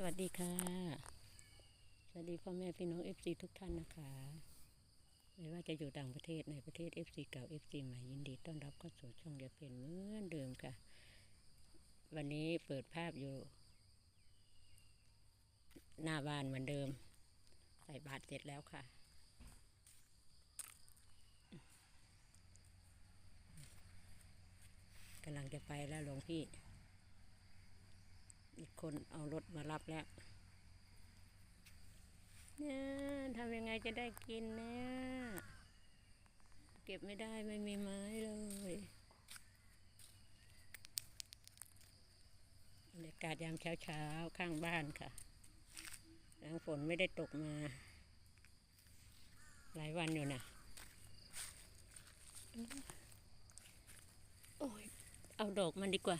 สวัสดีค่ะ สวัสดีพ่อแม่พี่น้อง FC ทุกท่านนะคะ ไม่ว่าจะอยู่ต่างประเทศในประเทศ FC เก่า FC ใหม่ยินดีต้อนรับเข้าสู่ช่องยาเป็นเหมือนเดิมค่ะ วันนี้เปิดภาพอยู่ หน้าบ้านเหมือนเดิม ใส่บาตรเสร็จแล้วค่ะ กำลังจะไปแล้วหลวงพี่ อีกคนเอารถมารับแล้วเนี่ยทำยังไงจะได้กินเนี่ยเก็บไม่ได้ไม่มีไม้เลยบรรยากาศยามเช้าเช้าข้างบ้านค่ะหลังฝนไม่ได้ตกมา หลายวันอยู่นะโอ้ยเอาดอกมันดีกว่า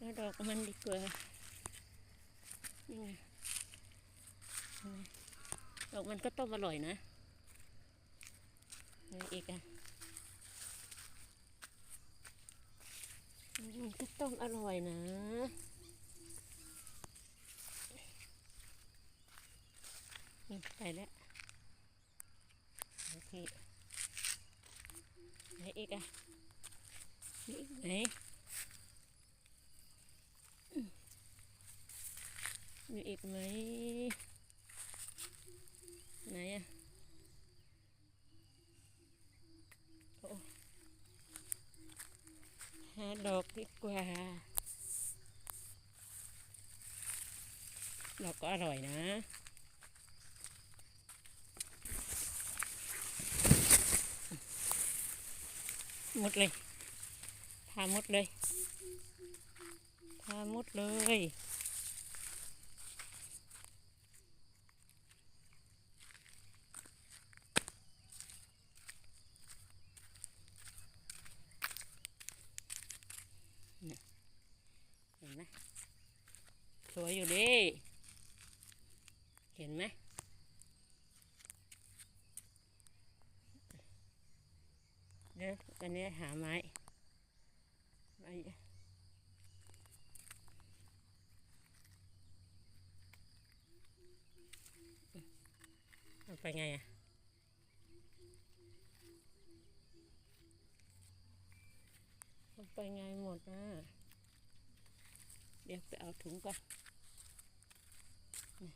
เอาดอกมันดีกว่านี่ไงไงดอกมันก็ต้มอร่อยนะอะไรอีกอะมันก็ต้มอร่อยนะนี่ไปแล้วโอเคไหนอีกอะมีอีกไหน มีอีกไหม ไหนอะโอ้หาดอกดีกว่า ดอกก็อร่อยนะหมดเลย พาหมดเลย พาหมดเลย เห็นไหม สวยอยู่ดิเห็นไหมเดี๋ยวตอนนี้หาไม้ไม้ไปไงอะไปไงหมดนะ เดี๋ยวไปเอาถุงก่อนนี่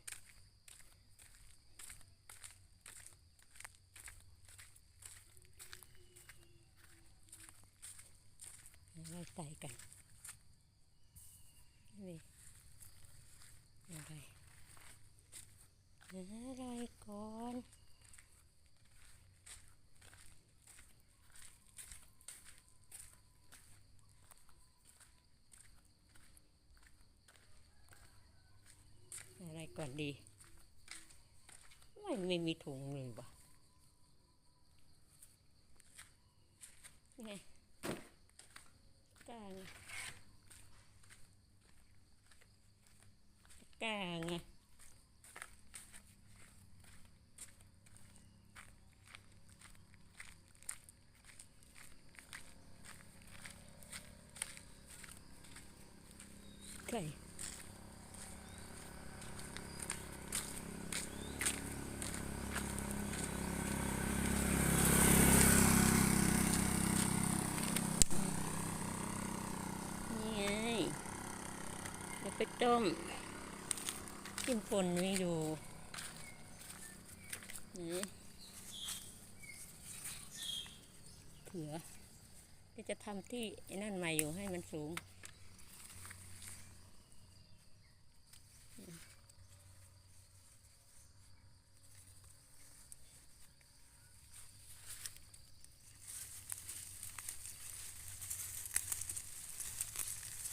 เดี๋ยวเราใส่กันอะไรอะไรก่อน อะไรก่อน ดีไม่ไม่มีถุงเลยวะไงกลาไงกล้าไงใช่ นี่ไง เดี๋ยวไปต้มกินฝนมีอยู่นี่เผื่อก็จะทำที่ไอ้นั่นใหม่อยู่ให้มันสูง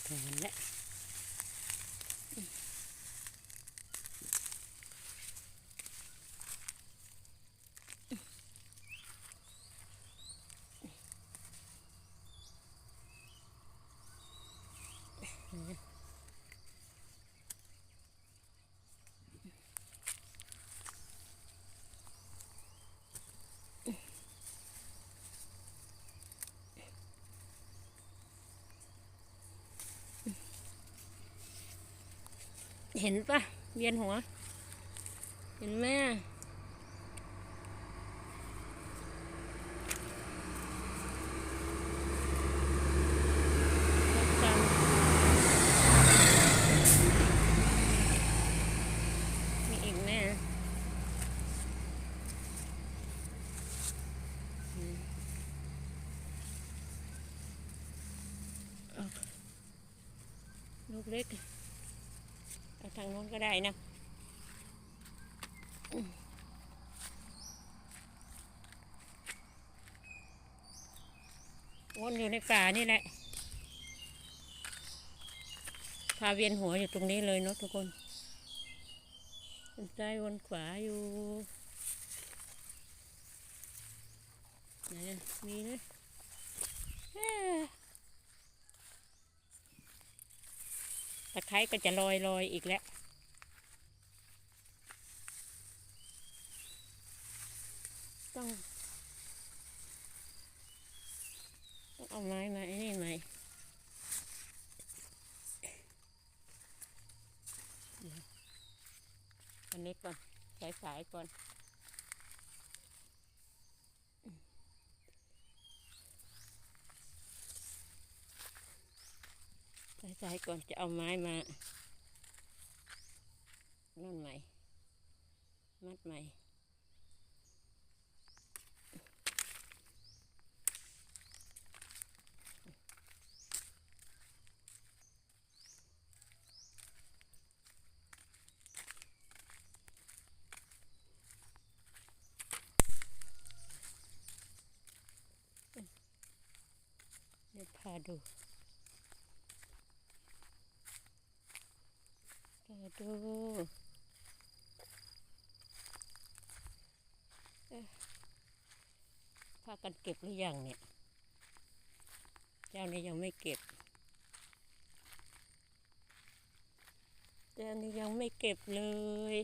แผนและ เห็นปะเวียนหัว เห็นไหมจันมีอีกไหมอืมเอาลูกเล็ก ทางโน้นก็ได้นะวนอยู่ในป่านี่แหละ พาเวียนหัวอยู่ตรงนี้เลยเนาะทุกคนวนซ้ายวนขวาอยู่ไหนมีเอ้อ ตะไคร้ก็จะลอยลอยอีกแล้วต้องต้องเอาไม้มาไอ้นี่ไหมเดี๋ยอันนี้ก่อนสายสายๆก่อน สายสายก่อนจะเอาไม้มานั่นใหม่ มัดใหม่ เดี๋ยวพาดูพา ดูพากันเก็บหรือยังเนี่ย เจ้านี้ยังไม่เก็บ เจ้านี้ยังไม่เก็บเลย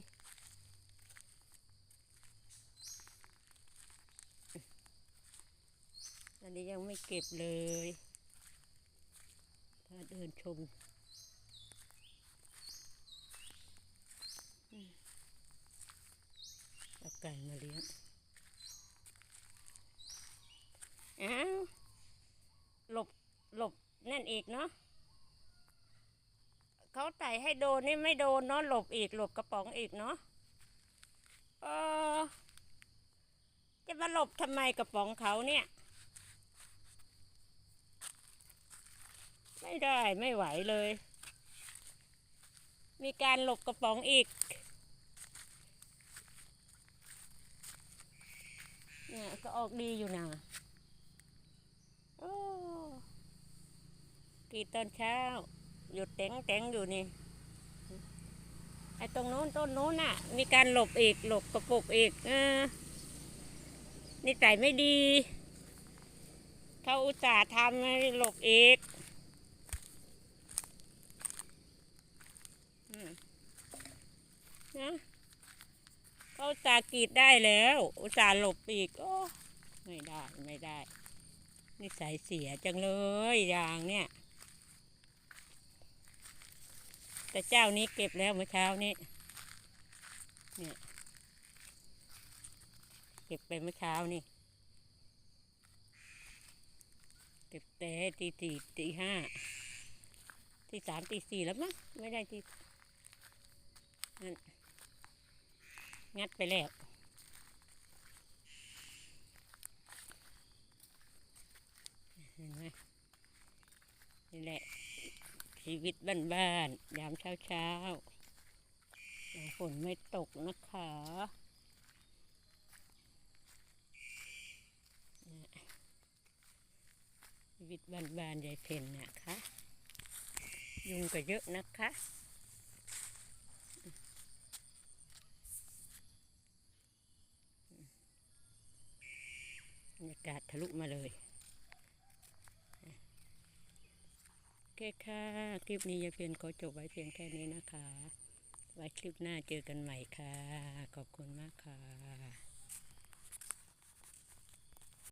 อันนี้ยังไม่เก็บเลยพาเดินชม เอาไก่มาเลี้ยงอ้าวหลบหลบนั่นอีกเนาะเขาไต่ให้โดนนี่ไม่โดนเนาะหลบอีกหลบกระป๋องอีกเนาะเออจะมาหลบทำไมกระป๋องเขาเนี่ย ไม่ได้ไม่ไหวเลย มีการหลบกระป๋องอีก เนี่ยก็ออกดีอยู่นะโอ้กรีดตอนเช้า หยุดเต็งเต็งอยู่นี่ ไอ้ตรงโน้นต้นโน้นน่ะ มีการหลบอีก หลบกระปุกอีกเออนิสัยไม่ดี เขาอุตส่าห์ทำให้หลบอีกอืมนะ เขาตากรีดได้แล้ว อุตส่าห์หลบอีกโอ้ไม่ได้ไม่ได้นิสัยเสียจังเลยอย่างเนี่ย แต่เจ้านี้เก็บแล้วเมื่อเช้านี้เนี่ยเก็บไปเมื่อเช้านี่เก็บแต่ตีสี่ตีห้าตีสามตีสี่แล้วมั้งไม่ได้ตีนั่น งัดไปแล้วเห็นไหมนี่แหละ ชีวิตบ้านๆยามเช้าเช้าๆฝนไม่ตกนะคะชีวิตบ้านๆยายเพนนะคะ ยุงก็เยอะนะคะ บรร ยากาศทะลุมาเลย โอเคค่ะ คลิปนี้ยายเพียนขอจบไว้เพียงแค่นี้นะคะ ไว้คลิปหน้าเจอกันใหม่ค่ะ ขอบคุณมากค่ะ